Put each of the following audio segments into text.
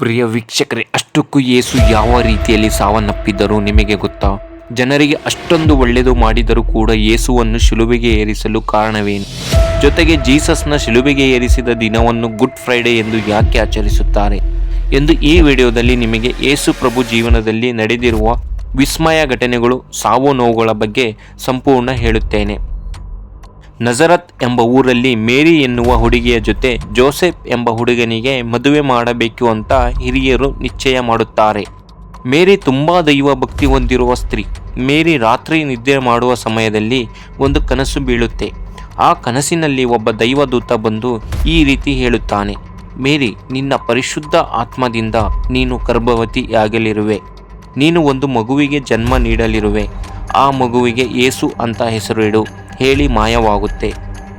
ಪ್ರಿಯ ವೀಕ್ಷಕರೇ, ಅಷ್ಟಕ್ಕೂ ಯೇಸು ಯಾವ ರೀತಿಯಲ್ಲಿ ಸಾವನ್ನಪ್ಪಿದ್ದರು ನಿಮಗೆ ಗೊತ್ತಾ? ಜನರಿಗೆ ಅಷ್ಟೊಂದು ಒಳ್ಳೆಯದು ಮಾಡಿದರೂ ಕೂಡ ಯೇಸುವನ್ನು ಶಿಲುಬೆಗೆ ಏರಿಸಲು ಕಾರಣವೇನು? ಜೊತೆಗೆ ಜೀಸಸ್ನ ಶಿಲುಬೆಗೆ ಏರಿಸಿದ ದಿನವನ್ನು ಗುಡ್ ಫ್ರೈಡೇ ಎಂದು ಯಾಕೆ ಆಚರಿಸುತ್ತಾರೆ? ಎಂದು ಈ ವಿಡಿಯೋದಲ್ಲಿ ನಿಮಗೆ ಯೇಸು ಪ್ರಭು ಜೀವನದಲ್ಲಿ ನಡೆದಿರುವ ವಿಸ್ಮಯ ಘಟನೆಗಳು, ಸಾವು ನೋವುಗಳ ಬಗ್ಗೆ ಸಂಪೂರ್ಣ ಹೇಳುತ್ತೇನೆ. ನಜರತ್ ಎಂಬ ಊರಲ್ಲಿ ಮೇರಿ ಎನ್ನುವ ಹುಡುಗಿಯ ಜೊತೆ ಜೋಸೆಫ್ ಎಂಬ ಹುಡುಗನಿಗೆ ಮದುವೆ ಮಾಡಬೇಕು ಅಂತ ಹಿರಿಯರು ನಿಶ್ಚಯ ಮಾಡುತ್ತಾರೆ. ಮೇರಿ ತುಂಬ ದೈವ ಭಕ್ತಿ ಹೊಂದಿರುವ ಸ್ತ್ರೀ. ಮೇರಿ ರಾತ್ರಿ ನಿದ್ದೆ ಮಾಡುವ ಸಮಯದಲ್ಲಿ ಒಂದು ಕನಸು ಬೀಳುತ್ತೆ. ಆ ಕನಸಿನಲ್ಲಿ ಒಬ್ಬ ದೈವದೂತ ಬಂದು ಈ ರೀತಿ ಹೇಳುತ್ತಾನೆ, ಮೇರಿ, ನಿನ್ನ ಪರಿಶುದ್ಧ ಆತ್ಮದಿಂದ ನೀನು ಗರ್ಭವತಿಯಾಗಲಿರುವೆ ನೀನು ಒಂದು ಮಗುವಿಗೆ ಜನ್ಮ ನೀಡಲಿರುವೆ. ಆ ಮಗುವಿಗೆ ಏಸು ಅಂತ ಹೆಸರು ಇಡು. ಹೇಳಿ ಮಾಯವಾಗುತ್ತೆ.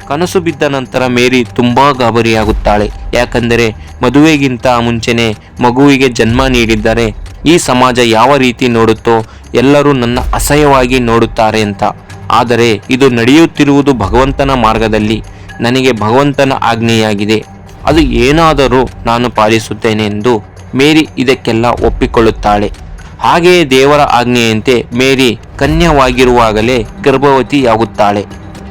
ಕನಸು ಬಿದ್ದ ನಂತರ ಮೇರಿ ತುಂಬಾ ಗಾಬರಿಯಾಗುತ್ತಾಳೆ. ಯಾಕಂದರೆ ಮದುವೆಗಿಂತ ಮುಂಚೆನೆ ಮಗುವಿಗೆ ಜನ್ಮ ನೀಡಿದ್ದರೆ. ಈ ಸಮಾಜ ಯಾವ ರೀತಿ ನೋಡುತ್ತೋ ಎಲ್ಲರೂ ನನ್ನ ಅಸಹ್ಯವಾಗಿ ನೋಡುತ್ತಾರೆ ಅಂತ. ಆದರೆ ಇದು ನಡೆಯುತ್ತಿರುವುದು ಭಗವಂತನ ಮಾರ್ಗದಲ್ಲಿ. ನನಗೆ ಭಗವಂತನ ಆಜ್ಞೆಯಾಗಿದೆ. ಅದು ಏನಾದರೂ ನಾನು ಪಾಲಿಸುತ್ತೇನೆ ಎಂದು ಮೇರಿ ಇದಕ್ಕೆಲ್ಲ ಒಪ್ಪಿಕೊಳ್ಳುತ್ತಾಳೆ. ಹಾಗೆಯೇ ದೇವರ ಆಜ್ಞೆಯಂತೆ ಮೇರಿ ಕನ್ಯವಾಗಿರುವಾಗಲೇ ಗರ್ಭವತಿಯಾಗುತ್ತಾಳೆ.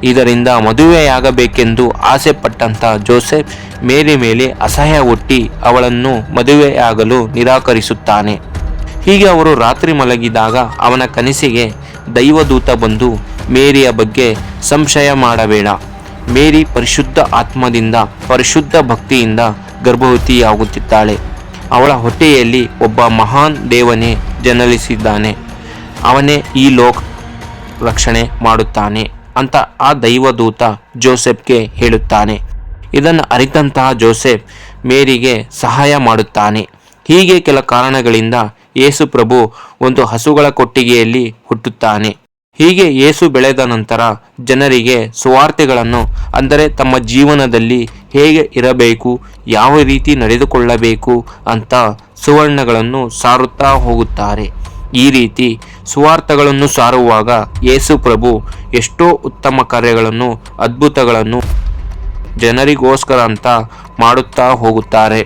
ಇದರಿಂದ ಮದುವೆಯಾಗಬೇಕೆಂದು ಆಸೆ ಪಟ್ಟಂತ ಜೋಸೆಫ್ ಮೇರಿ ಮೇಲೆ ಅಸಹ್ಯ ಹುಟ್ಟಿ ಅವಳನ್ನು ಮದುವೆಯಾಗಲು ನಿರಾಕರಿಸುತ್ತಾನೆ. ಹೀಗೆ ಅವರು ರಾತ್ರಿ ಮಲಗಿದಾಗ ಅವನ ಕನಸಿಗೆ ದೈವದೂತ ಬಂದು ಮೇರಿಯ ಬಗ್ಗೆ ಸಂಶಯ ಮಾಡಬೇಡ. ಮೇರಿ ಪರಿಶುದ್ಧ ಆತ್ಮದಿಂದ, ಪರಿಶುದ್ಧ ಭಕ್ತಿಯಿಂದ ಗರ್ಭವತಿಯಾಗುತ್ತಿದ್ದಾಳೆ. ಅವಳ ಹೊಟ್ಟೆಯಲ್ಲಿ ಒಬ್ಬ ಮಹಾನ್ ದೇವನೇ ಜನಲಿಸಿದ್ದಾನೆ ಅವನೇ ಈ ಲೋಕ್ ರಕ್ಷಣೆ ಮಾಡುತ್ತಾನೆ ಅಂತ ಆ ದೈವದೂತ ಜೋಸೆಫ್ಗೆ ಹೇಳುತ್ತಾನೆ. ಇದನ್ನು ಅರಿತಂತಹ ಜೋಸೆಫ್ ಮೇರಿಗೆ ಸಹಾಯ ಮಾಡುತ್ತಾನೆ. ಹೀಗೆ ಕೆಲ ಕಾರಣಗಳಿಂದ ಯೇಸು ಪ್ರಭು ಒಂದು ಹಸುಗಳ ಕೊಟ್ಟಿಗೆಯಲ್ಲಿ ಹುಟ್ಟುತ್ತಾನೆ. ಹೀಗೆ ಯೇಸು ಬೆಳೆದ ನಂತರ ಜನರಿಗೆ ಸುವಾರ್ತೆಗಳನ್ನು, ಅಂದರೆ ತಮ್ಮ ಜೀವನದಲ್ಲಿ ಹೇಗೆ ಇರಬೇಕು, ಯಾವ ರೀತಿ ನಡೆದುಕೊಳ್ಳಬೇಕು ಅಂತ ಸುವರ್ಣಗಳನ್ನು ಸಾರುತ್ತಾ ಹೋಗುತ್ತಾರೆ. ಈ ರೀತಿ ಸುವಾರ್ಥಗಳನ್ನು ಸಾರುವಾಗ ಯೇಸು ಪ್ರಭು ಎಷ್ಟೋ ಉತ್ತಮ ಕಾರ್ಯಗಳನ್ನು, ಅದ್ಭುತಗಳನ್ನು ಜನರಿಗೋಸ್ಕರ ಅಂತ ಮಾಡುತ್ತಾ ಹೋಗುತ್ತಾರೆ.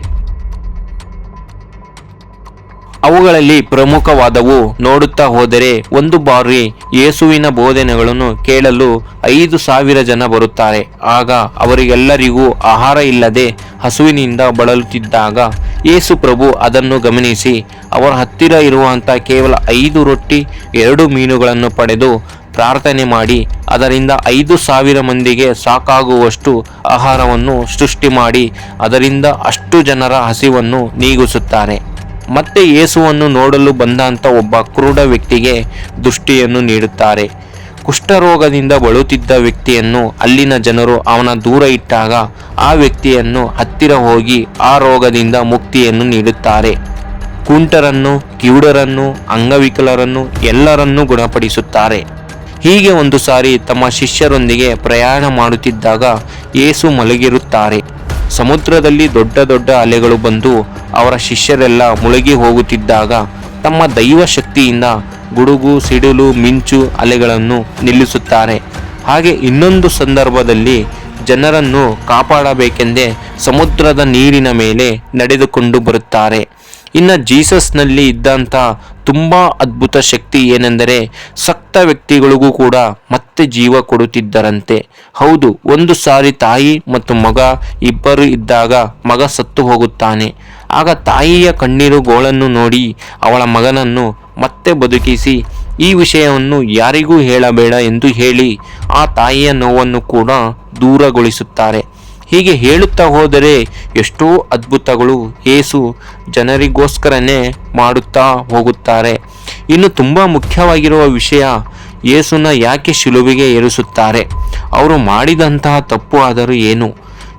ಅವುಗಳಲ್ಲಿ ಪ್ರಮುಖವಾದವು ನೋಡುತ್ತಾ ಹೋದರೆ ಒಂದು ಬಾರಿ ಯೇಸುವಿನ ಬೋಧನೆಗಳನ್ನು ಕೇಳಲು ಐದು ಸಾವಿರ ಜನ ಬರುತ್ತಾರೆ. ಆಗ ಅವರಿಗೆಲ್ಲರಿಗೂ ಆಹಾರ ಇಲ್ಲದೆ ಹಸುವಿನಿಂದ ಬಳಲುತ್ತಿದ್ದಾಗ ಯೇಸು ಪ್ರಭು ಅದನ್ನು ಗಮನಿಸಿ, ಅವರ ಹತ್ತಿರ ಇರುವಂಥ ಕೇವಲ ಐದು ರೊಟ್ಟಿ, ಎರಡು ಮೀನುಗಳನ್ನು ಪಡೆದು ಪ್ರಾರ್ಥನೆ ಮಾಡಿ, ಅದರಿಂದ ಐದು ಸಾವಿರ ಮಂದಿಗೆ ಸಾಕಾಗುವಷ್ಟು ಆಹಾರವನ್ನು ಸೃಷ್ಟಿ ಮಾಡಿ, ಅದರಿಂದ ಅಷ್ಟು ಜನರ ಹಸಿವನ್ನು ನೀಗಿಸುತ್ತಾರೆ. ಮತ್ತೆ ಯೇಸುವನ್ನು ನೋಡಲು ಬಂದಂಥ ಒಬ್ಬ ಕ್ರೂಢ ವ್ಯಕ್ತಿಗೆ ದೃಷ್ಟಿಯನ್ನು ನೀಡುತ್ತಾರೆ. ಕುಷ್ಠರೋಗದಿಂದ ಬಳಲುತ್ತಿದ್ದ ವ್ಯಕ್ತಿಯನ್ನು ಅಲ್ಲಿನ ಜನರು ಅವನ ದೂರ ಇಟ್ಟಾಗ ಆ ವ್ಯಕ್ತಿಯನ್ನು ಹತ್ತಿರ ಹೋಗಿ ಆ ರೋಗದಿಂದ ಮುಕ್ತಿಯನ್ನು ನೀಡುತ್ತಾರೆ. ಕುಂಟರನ್ನು, ಕಿವುಡರನ್ನು, ಅಂಗವಿಕಲರನ್ನು ಎಲ್ಲರನ್ನೂ ಗುಣಪಡಿಸುತ್ತಾರೆ. ಹೀಗೆ ಒಂದು ಸಾರಿ ತಮ್ಮ ಶಿಷ್ಯರೊಂದಿಗೆ ಪ್ರಯಾಣ ಮಾಡುತ್ತಿದ್ದಾಗ ಏಸು ಮಲಗಿರುತ್ತಾರೆ. ಸಮುದ್ರದಲ್ಲಿ ದೊಡ್ಡ ದೊಡ್ಡ ಅಲೆಗಳು ಬಂದು ಅವರ ಶಿಷ್ಯರೆಲ್ಲ ಮುಳುಗಿ ಹೋಗುತ್ತಿದ್ದಾಗ ತಮ್ಮ ದೈವ ಶಕ್ತಿಯಿಂದ ಗುಡುಗು, ಸಿಡಿಲು, ಮಿಂಚು ಅಲೆಗಳನ್ನು ನಿಲ್ಲಿಸುತ್ತಾರೆ. ಹಾಗೆ ಇನ್ನೊಂದು ಸಂದರ್ಭದಲ್ಲಿ ಜನರನ್ನು ಕಾಪಾಡಬೇಕೆಂದೇ ಸಮುದ್ರದ ನೀರಿನ ಮೇಲೆ ನಡೆದುಕೊಂಡು ಬರುತ್ತಾರೆ. ಇನ್ನು ಜೀಸಸ್ನಲ್ಲಿ ಇದ್ದಂಥ ತುಂಬ ಅದ್ಭುತ ಶಕ್ತಿ ಏನೆಂದರೆ ಸಕ್ತ ವ್ಯಕ್ತಿಗಳಿಗೂ ಕೂಡ ಮತ್ತೆ ಜೀವ ಕೊಡುತ್ತಿದ್ದರಂತೆ. ಹೌದು, ಒಂದು ಸಾರಿ ತಾಯಿ ಮತ್ತು ಮಗ ಇಬ್ಬರು ಇದ್ದಾಗ ಮಗ ಸತ್ತು ಹೋಗುತ್ತಾನೆ. ಆಗ ತಾಯಿಯ ಕಣ್ಣೀರು ಗೋಳನ್ನು ನೋಡಿ ಅವಳ ಮಗನನ್ನು ಮತ್ತೆ ಬದುಕಿಸಿ. ಈ ವಿಷಯವನ್ನು ಯಾರಿಗೂ ಹೇಳಬೇಡ ಎಂದು ಹೇಳಿ ಆ ತಾಯಿಯ ನೋವನ್ನು ಕೂಡ ದೂರಗೊಳಿಸುತ್ತಾರೆ. ಹೀಗೆ ಹೇಳುತ್ತಾ ಹೋದರೆ ಎಷ್ಟೋ ಅದ್ಭುತಗಳು ಏಸು ಜನರಿಗೋಸ್ಕರನೇ ಮಾಡುತ್ತಾ ಹೋಗುತ್ತಾರೆ. ಇನ್ನು ತುಂಬ ಮುಖ್ಯವಾಗಿರುವ ವಿಷಯ ಯೇಸುನ ಯಾಕೆ ಶಿಲುಬಿಗೆ ಏರಿಸುತ್ತಾರೆ. ಅವರು ಮಾಡಿದಂತಹ ತಪ್ಪು ಆದರೂ ಏನು?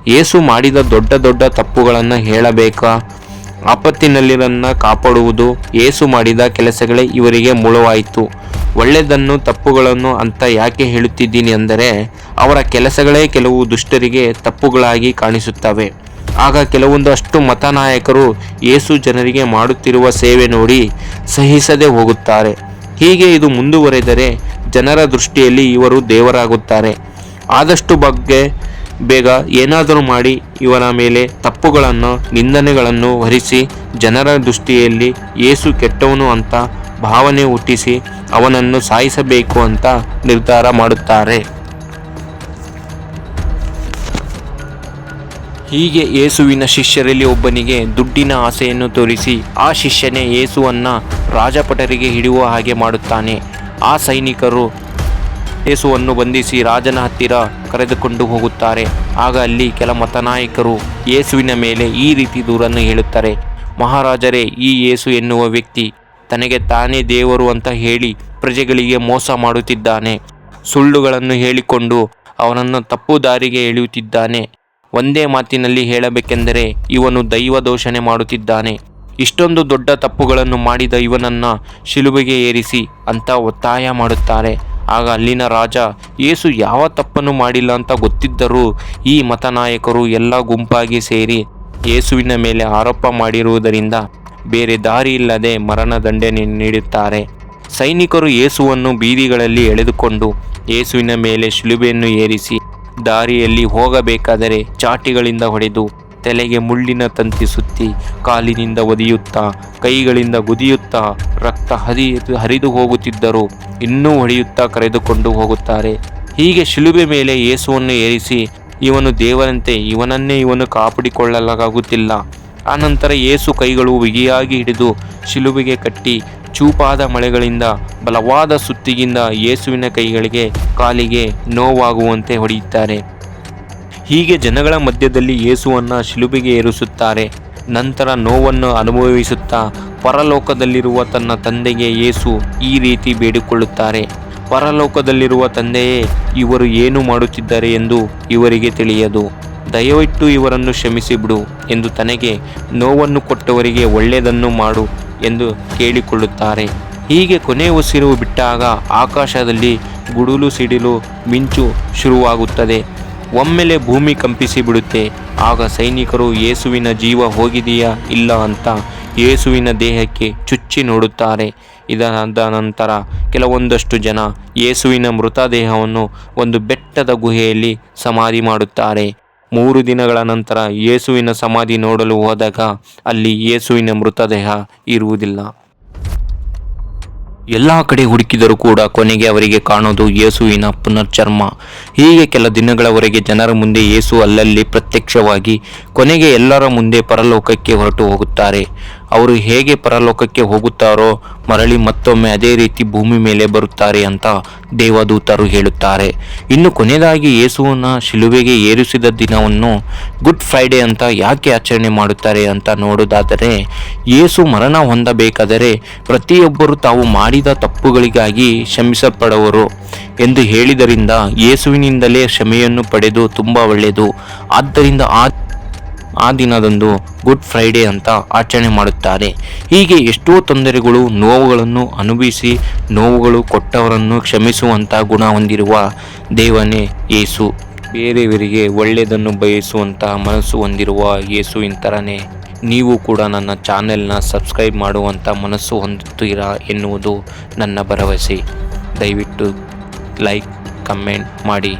ಏಸು ಮಾಡಿದ ದೊಡ್ಡ ದೊಡ್ಡ ತಪ್ಪುಗಳನ್ನು ಹೇಳಬೇಕಾ? ಆಪತ್ತಿನಲ್ಲಿರನ್ನ ಕಾಪಾಡುವುದು ಏಸು ಮಾಡಿದ ಕೆಲಸಗಳೇ ಇವರಿಗೆ ಮೂಲವಾಯಿತು ಒಳ್ಳೆಯದನ್ನು ತಪ್ಪುಗಳನ್ನು ಅಂತ ಯಾಕೆ ಹೇಳುತ್ತಿದ್ದೀನಿ ಅಂದರೆ, ಅವರ ಕೆಲಸಗಳೇ ಕೆಲವು ದುಷ್ಟರಿಗೆ ತಪ್ಪುಗಳಾಗಿ ಕಾಣಿಸುತ್ತವೆ. ಆಗ ಕೆಲವೊಂದಷ್ಟು ಮತನಾಯಕರು ಏಸು ಜನರಿಗೆ ಮಾಡುತ್ತಿರುವ ಸೇವೆ ನೋಡಿ ಸಹಿಸದೆ ಹೋಗುತ್ತಾರೆ. ಹೀಗೆ ಇದು ಮುಂದುವರೆದರೆ ಜನರ ದೃಷ್ಟಿಯಲ್ಲಿ ಇವರು ದೇವರಾಗುತ್ತಾರೆ. ಆದಷ್ಟು ಬಗ್ಗೆ ಬೇಗ ಏನಾದರೂ ಮಾಡಿ ಇವನ ಮೇಲೆ ತಪ್ಪುಗಳನ್ನು, ನಿಂದನೆಗಳನ್ನು ಹೊರಿಸಿ ಜನರ ದೃಷ್ಟಿಯಲ್ಲಿ ಏಸು ಕೆಟ್ಟವನು ಅಂತ ಭಾವನೆ ಹುಟ್ಟಿಸಿ ಅವನನ್ನು ಸಾಯಿಸಬೇಕು ಅಂತ ನಿರ್ಧಾರ ಮಾಡುತ್ತಾರೆ. ಹೀಗೆ ಯೇಸುವಿನ ಶಿಷ್ಯರಲ್ಲಿ ಒಬ್ಬನಿಗೆ ದುಡ್ಡಿನ ಆಸೆಯನ್ನು ತೋರಿಸಿ ಆ ಶಿಷ್ಯನೇ ಯೇಸುವನ್ನ ರಾಜಪಟರಿಗೆ ಹಿಡಿಯುವ ಹಾಗೆ ಮಾಡುತ್ತಾನೆ. ಆ ಸೈನಿಕರು ಯೇಸುವನ್ನು ಬಂಧಿಸಿ ರಾಜನ ಹತ್ತಿರ ಕರೆದುಕೊಂಡು ಹೋಗುತ್ತಾರೆ. ಆಗ ಅಲ್ಲಿ ಕೆಲ ಮತನಾಯಕರು ಯೇಸುವಿನ ಮೇಲೆ ಈ ರೀತಿ ದೂರನ್ನು ಹೇಳುತ್ತಾರೆ. ಮಹಾರಾಜರೇ, ಈ ಯೇಸು ಎನ್ನುವ ವ್ಯಕ್ತಿ ತನಗೆ ತಾನೇ ದೇವರು ಅಂತ ಹೇಳಿ ಪ್ರಜೆಗಳಿಗೆ ಮೋಸ ಮಾಡುತ್ತಿದ್ದಾನೆ. ಸುಳ್ಳುಗಳನ್ನು ಹೇಳಿಕೊಂಡು ಅವನನ್ನು ತಪ್ಪು ದಾರಿಗೆ ಎಳೆಯುತ್ತಿದ್ದಾನೆ. ಒಂದೇ ಮಾತಿನಲ್ಲಿ ಹೇಳಬೇಕೆಂದರೆ ಇವನು ದೈವ ದೋಷಣೆ ಮಾಡುತ್ತಿದ್ದಾನೆ. ಇಷ್ಟೊಂದು ದೊಡ್ಡ ತಪ್ಪುಗಳನ್ನು ಮಾಡಿದ ಇವನನ್ನು ಶಿಲುಬೆಗೆ ಏರಿಸಿ ಅಂತ ಒತ್ತಾಯ ಮಾಡುತ್ತಾರೆ. ಆಗ ಅಲ್ಲಿನ ರಾಜ ಏಸು ಯಾವ ತಪ್ಪನ್ನು ಮಾಡಿಲ್ಲ ಅಂತ ಗೊತ್ತಿದ್ದರೂ ಈ ಮತನಾಯಕರು ಎಲ್ಲ ಗುಂಪಾಗಿ ಸೇರಿ ಏಸುವಿನ ಮೇಲೆ ಆರೋಪ ಮಾಡಿರುವುದರಿಂದ ಬೇರೆ ದಾರಿ ಇಲ್ಲದೆ ಮರಣದಂಡನೆ ನೀಡುತ್ತಾರೆ. ಸೈನಿಕರು ಏಸುವನ್ನು ಬೀದಿಗಳಲ್ಲಿ ಎಳೆದುಕೊಂಡು ಏಸುವಿನ ಮೇಲೆ ಶಿಲುಬೆಯನ್ನು ಏರಿಸಿ ದಾರಿಯಲ್ಲಿ ಹೋಗಬೇಕಾದರೆ ಚಾಟಿಗಳಿಂದ ಹೊಡೆದು ತಲೆಗೆ ಮುಳ್ಳಿನ ತಂತಿ ಸುತ್ತಿ ಕಾಲಿನಿಂದ ಒದಿಯುತ್ತಾ, ಕೈಗಳಿಂದ ಗುದಿಯುತ್ತಾ ರಕ್ತ ಹರಿ, ಹರಿದು ಹೋಗುತ್ತಿದ್ದರು. ಇನ್ನೂ ಹೊಡೆಯುತ್ತಾ ಕರೆದುಕೊಂಡು ಹೋಗುತ್ತಾರೆ. ಹೀಗೆ ಶಿಲುಬೆ ಮೇಲೆ ಯೇಸುವನ್ನು ಏರಿಸಿ, ಇವನು ದೇವರಂತೆ, ಇವನನ್ನೇ ಇವನು ಕಾಪಾಡಿಕೊಳ್ಳಲಾಗುತ್ತಿಲ್ಲ. ಆನಂತರ ಏಸು ಕೈಗಳು ಬಿಗಿಯಾಗಿ ಹಿಡಿದು ಶಿಲುಬೆಗೆ ಕಟ್ಟಿ, ಚೂಪಾದ ಮಳೆಗಳಿಂದ, ಬಲವಾದ ಸುತ್ತಿಗಿಂದ ಯೇಸುವಿನ ಕೈಗಳಿಗೆ, ಕಾಲಿಗೆ ನೋವಾಗುವಂತೆ ಹೊಡೆಯುತ್ತಾರೆ. ಹೀಗೆ ಜನಗಳ ಮಧ್ಯದಲ್ಲಿ ಯೇಸುವನ್ನ ಶಿಲುಬೆಗೆ ಏರಿಸುತ್ತಾರೆ. ನಂತರ ನೋವನ್ನು ಅನುಭವಿಸುತ್ತಾ ಪರಲೋಕದಲ್ಲಿರುವ ತನ್ನ ತಂದೆಗೆ ಯೇಸು ಈ ರೀತಿ ಬೇಡಿಕೊಳ್ಳುತ್ತಾರೆ. ಪರಲೋಕದಲ್ಲಿರುವ ತಂದೆಯೇ, ಇವರು ಏನು ಮಾಡುತ್ತಿದ್ದಾರೆ ಎಂದು ಇವರಿಗೆ ತಿಳಿಯದು. ದಯವಿಟ್ಟು ಇವರನ್ನು ಕ್ಷಮಿಸಿಬಿಡು ಎಂದು ತನಗೆ ನೋವನ್ನು ಕೊಟ್ಟವರಿಗೆ ಒಳ್ಳೆಯದನ್ನು ಮಾಡು ಎಂದು ಕೇಳಿಕೊಳ್ಳುತ್ತಾರೆ. ಹೀಗೆ ಕೊನೆ ಉಸಿರು ಬಿಟ್ಟಾಗ ಆಕಾಶದಲ್ಲಿ ಗುಡುಲು ಸಿಡಿಲು ಮಿಂಚು ಶುರುವಾಗುತ್ತದೆ. ಒಮ್ಮೆಲೆ ಭೂಮಿ ಕಂಪಿಸಿ ಬಿಡುತ್ತೆ. ಆಗ ಸೈನಿಕರು, ಯೇಸುವಿನ ಜೀವ ಹೋಗಿದೆಯಾ? ಇಲ್ಲ ಅಂತ ಯೇಸುವಿನ ದೇಹಕ್ಕೆ ಚುಚ್ಚಿ ನೋಡುತ್ತಾರೆ. ಇದಾದ ನಂತರ ಕೆಲವೊಂದಷ್ಟು ಜನ ಯೇಸುವಿನ ಮೃತದೇಹವನ್ನು ಒಂದು ಬೆಟ್ಟದ ಗುಹೆಯಲ್ಲಿ ಸಮಾಧಿ ಮಾಡುತ್ತಾರೆ. ಮೂರು ದಿನಗಳ ನಂತರ ಯೇಸುವಿನ ಸಮಾಧಿ ನೋಡಲು ಹೋದಾಗ ಅಲ್ಲಿ ಯೇಸುವಿನ ಮೃತದೇಹ ಇರುವುದಿಲ್ಲ. ಎಲ್ಲ ಕಡೆ ಹುಡುಕಿದರೂ ಕೂಡ ಕೊನೆಗೆ ಅವರಿಗೆ ಕಾಣೋದು ಯೇಸುವಿನ ಪುನರ್ಜನ್ಮ. ಹೀಗೆ ಕೆಲ ದಿನಗಳವರೆಗೆ ಜನರ ಮುಂದೆ ಯೇಸು ಅಲ್ಲಲ್ಲಿ ಪ್ರತ್ಯಕ್ಷವಾಗಿ ಕೊನೆಗೆ ಎಲ್ಲರ ಮುಂದೆ ಪರಲೋಕಕ್ಕೆ ಹೊರಟು ಹೋಗುತ್ತಾರೆ. ಅವರು ಹೇಗೆ ಪರಲೋಕಕ್ಕೆ ಹೋಗುತ್ತಾರೋ, ಮರಳಿ ಮತ್ತೊಮ್ಮೆ ಅದೇ ರೀತಿ ಭೂಮಿ ಮೇಲೆ ಬರುತ್ತಾರೆ ಅಂತ ದೇವದೂತರು ಹೇಳುತ್ತಾರೆ. ಇನ್ನು ಕೊನೆಯದಾಗಿ ಯೇಸುವನ್ನ ಶಿಲುವೆಗೆ ಏರಿಸಿದ ದಿನವನ್ನು ಗುಡ್ ಫ್ರೈಡೆ ಅಂತ ಯಾಕೆ ಆಚರಣೆ ಮಾಡುತ್ತಾರೆ ಅಂತ ನೋಡೋದಾದರೆ ಯೇಸು ಮರಣ ಹೊಂದಬೇಕಾದರೆ ಪ್ರತಿಯೊಬ್ಬರು ತಾವು ಮಾಡಿದ ತಪ್ಪುಗಳಿಗಾಗಿ ಕ್ಷಮಿಸಲ್ಪಡುವರು ಎಂದು ಹೇಳಿದರಿಂದ ಯೇಸುವಿನಿಂದಲೇ ಕ್ಷಮೆಯನ್ನು ಪಡೆದು ತುಂಬ ಒಳ್ಳೆಯದು. ಆದ್ದರಿಂದ ಆ ಆ ದಿನದಂದು ಗುಡ್ ಫ್ರೈಡೇ ಅಂತ ಆಚರಣೆ ಮಾಡುತ್ತಾರೆ. ಹೀಗೆ ಎಷ್ಟೋ ತೊಂದರೆಗಳು ನೋವುಗಳನ್ನು ಅನುಭವಿಸಿ ನೋವುಗಳು ಕೊಟ್ಟವರನ್ನು ಕ್ಷಮಿಸುವಂಥ ಗುಣ ಹೊಂದಿರುವ ದೇವನೇ ಯೇಸು. ಬೇರೆಯವರಿಗೆ ಒಳ್ಳೆಯದನ್ನು ಬಯಸುವಂಥ ಮನಸ್ಸು ಹೊಂದಿರುವ ಯೇಸುವಿನ ಥರನೇ ನೀವು ಕೂಡ ನನ್ನ ಚಾನೆಲ್ನ ಸಬ್ಸ್ಕ್ರೈಬ್ ಮಾಡುವಂಥ ಮನಸ್ಸು ಹೊಂದುತ್ತೀರಾ ಎನ್ನುವುದು ನನ್ನ ಭರವಸೆ. ದಯವಿಟ್ಟು ಲೈಕ್, ಕಮೆಂಟ್ ಮಾಡಿ.